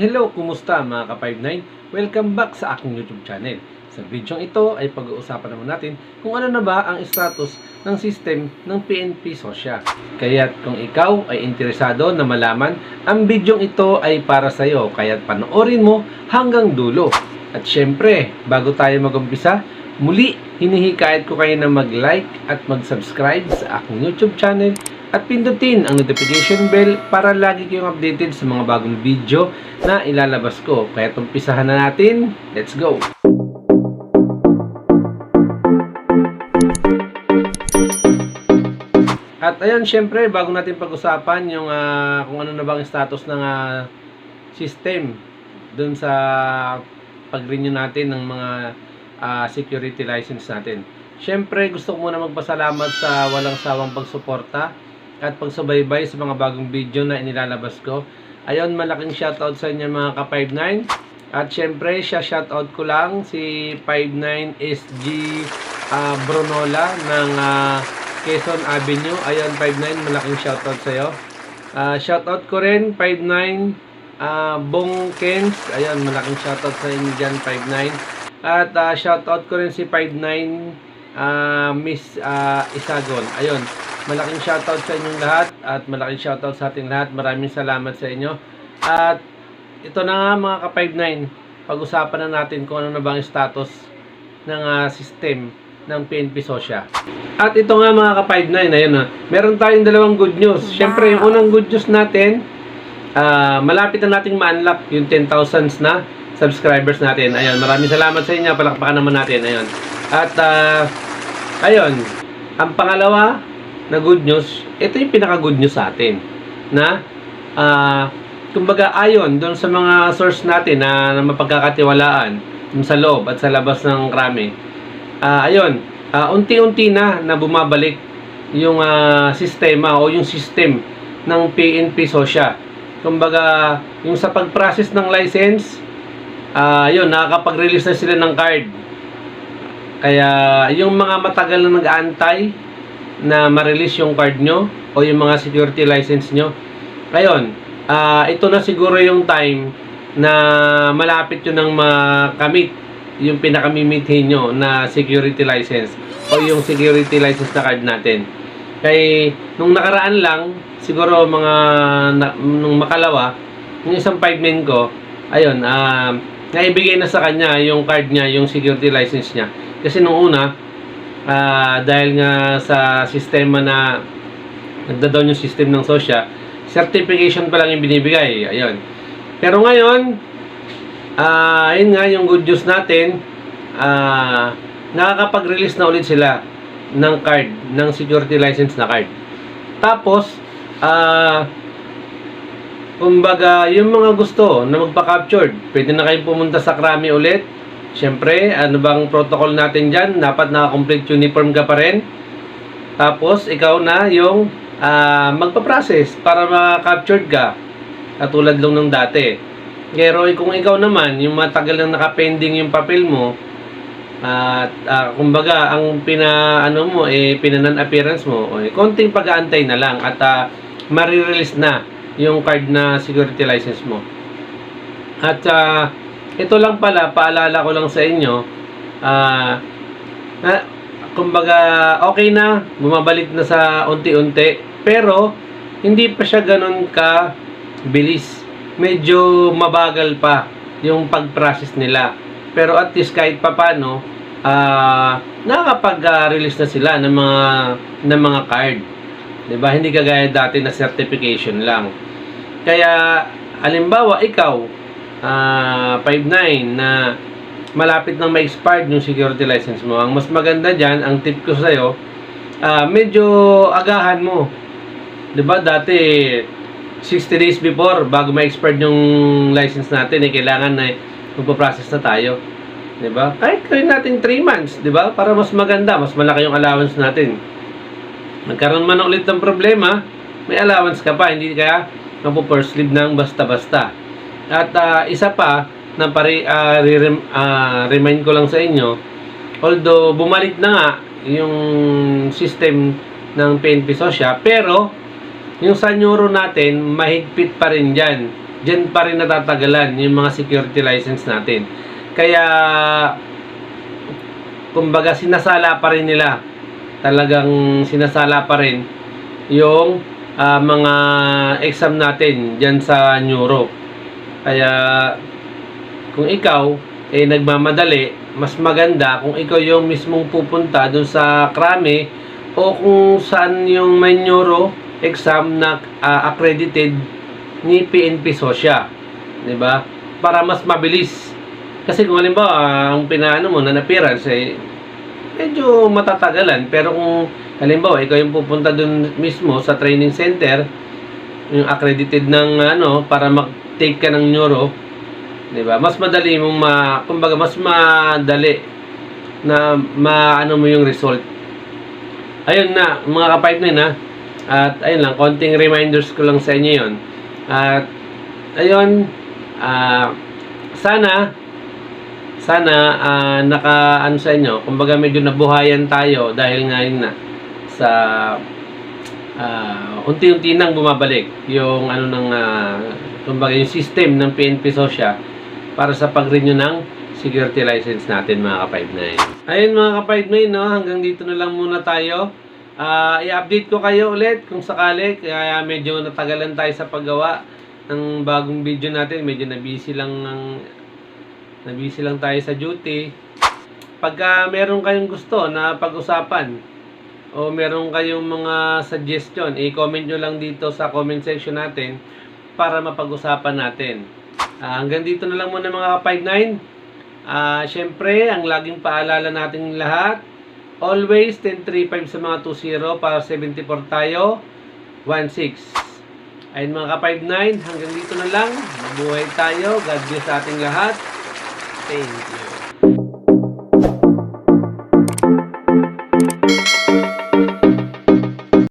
Hello, kumusta mga ka-59? Welcome back sa aking YouTube channel. Sa video ito ay pag-uusapan naman natin kung ano na ba ang status ng system ng PNP Sosya. Kaya kung ikaw ay interesado na malaman, ang video ito ay para sa iyo. Kaya panoorin mo hanggang dulo. At syempre, bago tayo mag-umpisa, muli hinihikayat ko kayo na mag-like at mag-subscribe sa aking YouTube channel at pindutin ang notification bell para lagi kayong updated sa mga bagong video na ilalabas ko. Kaya tumpisahan na natin. Let's go! At ayun, syempre, bago natin pag-usapan yung ah, kung ano na bang status ng ah, system dun sa pag-renew natin ng mga ah, security license natin. Syempre, gusto ko muna magpasalamat sa walang sawang pagsuporta at pagsubaybay sa mga bagong video na inilalabas ko. Ayun, malaking shoutout sa inyo mga ka-59. At syempre, siya shoutout ko lang si 59SG ah, Brunola ng ah, Quezon Avenue. Ayun, 59, malaking shoutout sa iyo. Ah, shoutout ko rin 59 ah, Bong Kens. Ayun, malaking shoutout sa inyo dyan 59. At ah, shoutout ko rin si 59 ah, Miss ah, Isagon. Ayun, malaking shoutout sa inyong lahat at malaking shoutout sa ating lahat. Maraming salamat sa inyo. At ito na nga mga ka-59, pag-usapan na natin kung ano na bang status ng ah, system ng PNP Sosya. At ito nga mga ka-59, ayun na, meron tayong dalawang good news. Siyempre, yung unang good news natin, ah, malapit na nating ma-unlock yung 10,000 na subscribers natin. Ayun, maraming salamat sa inyo. Palakpakan naman natin. Ayun. At, ah, ayun, ang pangalawa na good news, ito yung pinaka-good news sa atin. Na, ah, kumbaga ayon doon sa mga source natin na, na mapagkakatiwalaan sa loob at sa labas ng krami. Ah, ayun, ah, unti-unti na na bumabalik yung ah, sistema o yung system ng PNP Sosya. Kumbaga, yung sa pag-process ng license, ah, ayun, nakakapag-release na sila ng card. Kaya, yung mga matagal na nag-aantay na ma-release yung card nyo o yung mga security license nyo, ngayon, ah, ito na siguro yung time na malapit yun ng makamit yung pinakamimithin nyo na security license o yung security license na card natin. Kay nung nakaraan lang, siguro mga na, nung makalawa, yung isang 5 men ko, ayun, ah naibigay na sa kanya yung card niya, yung security license niya. Kasi nung una, ah, dahil nga sa sistema na nagda-down yung system ng sosya, certification pa lang yung binibigay. Ayun. Pero ngayon, ah yun nga yung good news natin, ah nakakapag-release na ulit sila ng card, ng security license na card. Tapos, ah kumbaga, yung mga gusto na magpa-captured, pwede na kayong pumunta sa Krami ulit. Siyempre, ano bang protocol natin dyan? Dapat naka-complete uniform ka pa rin. Tapos, ikaw na yung ah, magpa-process para ma-captured ka. Katulad lang ng dati. Pero kung ikaw naman, yung matagal nang nakapending yung papel mo, at ah, kumbaga, ang pina, ano mo, eh, pinanan appearance mo, eh, konting pag-aantay na lang at ah, marirelease na yung card na security license mo. At ah, ito lang pala, paalala ko lang sa inyo, ah, na, kumbaga, okay na, bumabalik na sa unti-unti, pero, hindi pa siya ganun ka bilis. Medyo mabagal pa yung pag-process nila. Pero at least kahit papano, ah nakakapag-release na sila ng mga ng mga card. 'Di ba? Hindi kagaya dati na certification lang. Kaya alimbawa ikaw ah 59 na malapit nang ma-expired yung security license mo. Ang mas maganda diyan, ang tip ko sa iyo, ah medyo agahan mo. ba? Dati 60 days before bago ma-expire yung license natin, eh, kailangan na magpo-process na tayo. ba? Kahit gawin natin 3 months, ba? Para mas maganda, mas malaki yung allowance natin. Nagkaroon man ulit ng problema, may allowance ka pa, hindi kaya magpo-first leave ng basta-basta. At ah, isa pa, na pare, ah, re- ah, remind ko lang sa inyo, although bumalik na nga yung system ng PNP Sosya, pero yung sa neuro natin, mahigpit pa rin dyan. dyan pa rin natatagalan yung mga security license natin. Kaya, kumbaga sinasala pa rin nila. Talagang sinasala pa rin yung ah, mga exam natin dyan sa neuro. Kaya, kung ikaw eh nagmamadali, mas maganda kung ikaw yung mismong pupunta dun sa krame o kung saan yung may neuro exam na ah, accredited ni PNP Sosya. 'Di ba? Para mas mabilis. Kasi kung halimbawa, ang pinaano mo na appearance eh, medyo matatagalan. Pero kung halimbawa, ikaw yung pupunta dun mismo sa training center, yung accredited ng ano, para mag-take ka ng neuro, 'di ba? Mas madali mong ma, kumbaga mas madali na maano mo yung result. Ayun na, mga ka-pipe na At ayun lang, konting reminders ko lang sa inyo 'yon. At ayun, ah sana sana ah, naka ano sa inyo, kumbaga medyo nabuhayan tayo dahil ngayon na sa ah, unti-unti nang bumabalik yung ano ng ah, kumbaga yung system ng PNP Sosya para sa pag-renew ng security license natin mga ka-59. Ayun mga ka-59, no, hanggang dito na lang muna tayo. Ah, i-update ko kayo ulit kung sakali kaya medyo natagalan tayo sa paggawa ng bagong video natin. Medyo na-busy lang ng na-busy lang tayo sa duty. Pagka meron kayong gusto na pag-usapan o meron kayong mga suggestion, i-comment nyo lang dito sa comment section natin para mapag-usapan natin. Ah, hanggang dito na lang muna mga 59. Ah, syempre, ang laging paalala nating lahat, always 1035 sa mga 20 para 74 tayo, 16. Ayun mga ka-59, hanggang dito na lang. Mabuhay tayo. God bless sa ating lahat. Thank you.